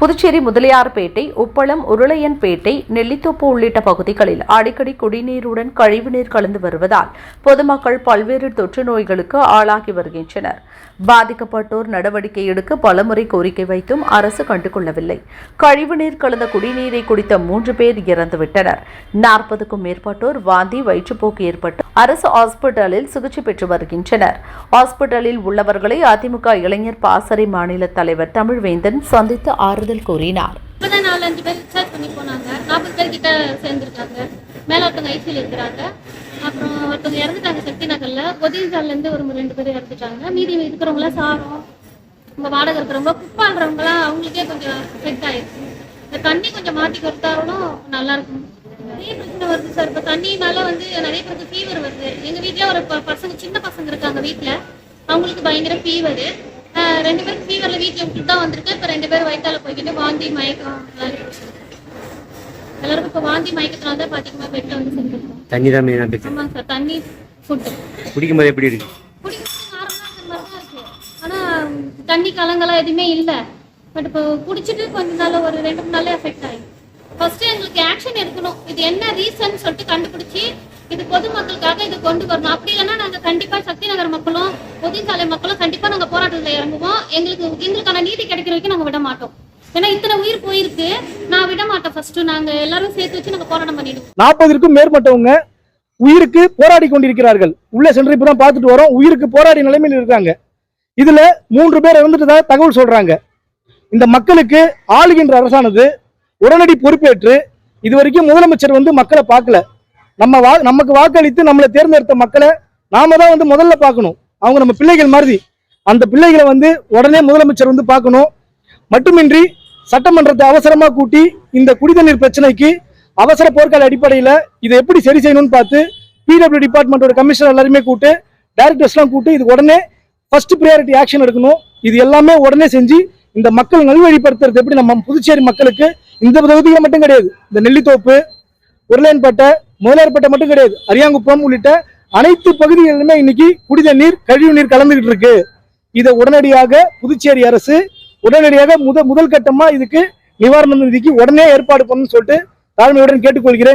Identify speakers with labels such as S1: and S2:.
S1: புதுச்சேரி முதலியார்பேட்டை உப்பளம் உருளையன்பேட்டை நெல்லித்தோப்பு உள்ளிட்ட பகுதிகளில் அடிக்கடி குடிநீருடன் கழிவுநீர் கலந்து வருவதால் பொதுமக்கள் பல்வேறு தொற்று நோய்களுக்கு ஆளாகி வருகின்றனர். பாதிக்கப்பட்டோர் நடவடிக்கை எடுக்க பலமுறை கோரிக்கை வைத்தும் அரசு கண்டுகொள்ளவில்லை. கழிவுநீர் கலந்த குடிநீரை குடித்த மூன்று பேர் இறந்துவிட்டனர். நாற்பதுக்கும் மேற்பட்டோர் வாந்தி வயிற்றுப்போக்கு ஏற்பட்டு அரசு ஹாஸ்பிட்டலில் சிகிச்சை பெற்று வருகின்றனர். ஹாஸ்பிட்டலில் உள்ளவர்களை அதிமுக இளைஞர் பாசறை மாநில தலைவர் தமிழ்வேந்தன் சந்தித்து ஆறுதல் கூறினார்.
S2: நாலஞ்சு பேர் டிஸ்சார்ஜ் பண்ணி போனாங்க. நாற்பது பேர் கிட்ட சேர்ந்துருக்காங்க. மேல ஒருத்தவங்க ஐசியில் இருக்கிறாங்க. அப்புறம் ஒருத்தவங்க இறந்துட்டாங்க சக்தி நகர்ல. ஒதிசால இருந்து ஒரு ரெண்டு பேர் இறந்துட்டாங்க. மீதி இருக்கிறவங்களாம் சாரம் உங்க வாடகை இருக்கிறவங்க குக் பண்றவங்களாம் அவங்களுக்கே கொஞ்சம் எஃபெக்ட் ஆயிருக்கு இந்த தண்ணி கொஞ்சம் மாத்தி கொடுத்தாலும் நல்லா இருக்கும். நிறைய பிரச்சனை வருது சார் இப்போ தண்ணினால வந்து நிறைய பேருக்கு ஃபீவர் வருது. எங்க வீட்ல ஒரு பசங்க சின்ன பசங்க இருக்காங்க வீட்ல. அவங்களுக்கு பயங்கர ஃபீவர் ரெண்டு பேருக்கு ஃபீவர்ல வீட்ல விட்டு தான் வந்திருக்கு. இப்போ ரெண்டு பேரும் வயிற்றால போய்க்கிட்டு வாந்தி மயக்கம் இருக்கு. எல்லாருக்கும் இப்போ வாந்தி மயக்கத்தினால தான் பாத்தீங்கன்னா பெட்ல வந்து செஞ்சிருக்கோம்
S3: தண்ணி தான் மெயினாக பிரச்சனை
S2: ஆமாங்க சார் தண்ணி ஃபுட்டு
S3: குடிக்கும் போது எப்படி இருக்கு?
S2: குடிக்கிறதுக்கு நார்மலா இருக்கிற மாதிரி தான் இருக்கு. ஆனா ம், தண்ணி கலங்கலாம் எதுவுமே இல்ல. பட் இப்போ குடிச்சிட்டு கொஞ்ச நாள் ஒரு ரெண்டு மூணு நாளே எஃபெக்ட் ஆயிடும் ஃபர்ஸ்ட் எங்களுக்கு ஆக்ஷன் எடுக்கணும். இது என்ன ரீசன் சொல்லிட்டு கண்டுபிடிச்சி இது பொதுமக்களுக்காக இது கொண்டு வரணும். அப்படி இல்லைன்னா நாங்க கண்டிப்பா சக்தி நகர் மக்களும் பொதுச்சாலை மக்களும் கண்டிப்பா நாங்க போராட்டத்துல இறங்குவோம். எங்களுக்கு எங்களுக்கான நீதி கிடைக்கிற வரைக்கும் நாங்க விட மாட்டோம். ஏன்னா இத்தனை உயிர் போயிருக்கு. நான் விட மாட்டேன் ஃபர்ஸ்ட் நாங்க எல்லாரும் சேர்த்து வச்சு நாங்க போராட்டம் பண்ணிடுவோம்.
S4: நாற்பதுக்கும் மேற்பட்டவங்க உயிருக்கு போராடி கொண்டிருக்கிறார்கள். உள்ள சென்று இப்பதான் பார்த்துட்டு வரோம். உயிருக்கு போராடி நிலைமையில் இருக்காங்க. இதுல மூன்று பேர் இறந்துட்டு தகவல் சொல்றாங்க. இந்த மக்களுக்கு ஆளுகின்ற அரசானது உடனடி பொறுப்பேற்று இது வரைக்கும் முதலமைச்சர் வந்து மக்களை பார்க்கல. நம்ம வா நமக்கு வாக்களித்து நம்மளை தேர்ந்தெடுத்த மக்களை நாம தான் வந்து முதல்ல பார்க்கணும். அவங்க நம்ம பிள்ளைகள் மாதிரி. அந்த பிள்ளைகளை வந்து உடனே முதலமைச்சர் வந்து பார்க்கணும். மட்டுமின்றி சட்டமன்றத்தை அவசரமாக கூட்டி இந்த குடிதண்ணீர் பிரச்சனைக்கு அவசர போர்க்கால அடிப்படையில் இதை எப்படி சரி செய்யணும்னு பார்த்து பிடபிள்யூ டிபார்ட்மெண்ட்டோட கமிஷனர் எல்லாருமே கூட்டு டைரக்டர்ஸ்லாம் கூட்டு இது உடனே ஃபர்ஸ்ட் ப்ரையாரிட்டி ஆக்ஷன் எடுக்கணும். இது எல்லாமே உடனே செஞ்சு இந்த மக்கள் நல்வழிப்படுத்துறது எப்படி நம்ம புதுச்சேரி மக்களுக்கு இந்த தொகுதியில் மட்டும் கிடையாது. இந்த நெல்லித்தோப்பு உருளையன்பேட்டை முதலியார்பேட்டை மட்டும் கிடையாது. அரியாங்குப்பம் உள்ளிட்ட அனைத்து பகுதிகளிலுமே இன்னைக்கு குடித நீர் கழிவு நீர் கலந்துகிட்டு இருக்கு. இதை உடனடியாக புதுச்சேரி அரசு உடனடியாக முத முதல் கட்டமா இதுக்கு நிவாரண நிதிக்கு உடனே ஏற்பாடு பண்ணணும்னு சொல்லிட்டு தாழ்மையுடன் கேட்டுக்கொள்கிறேன்.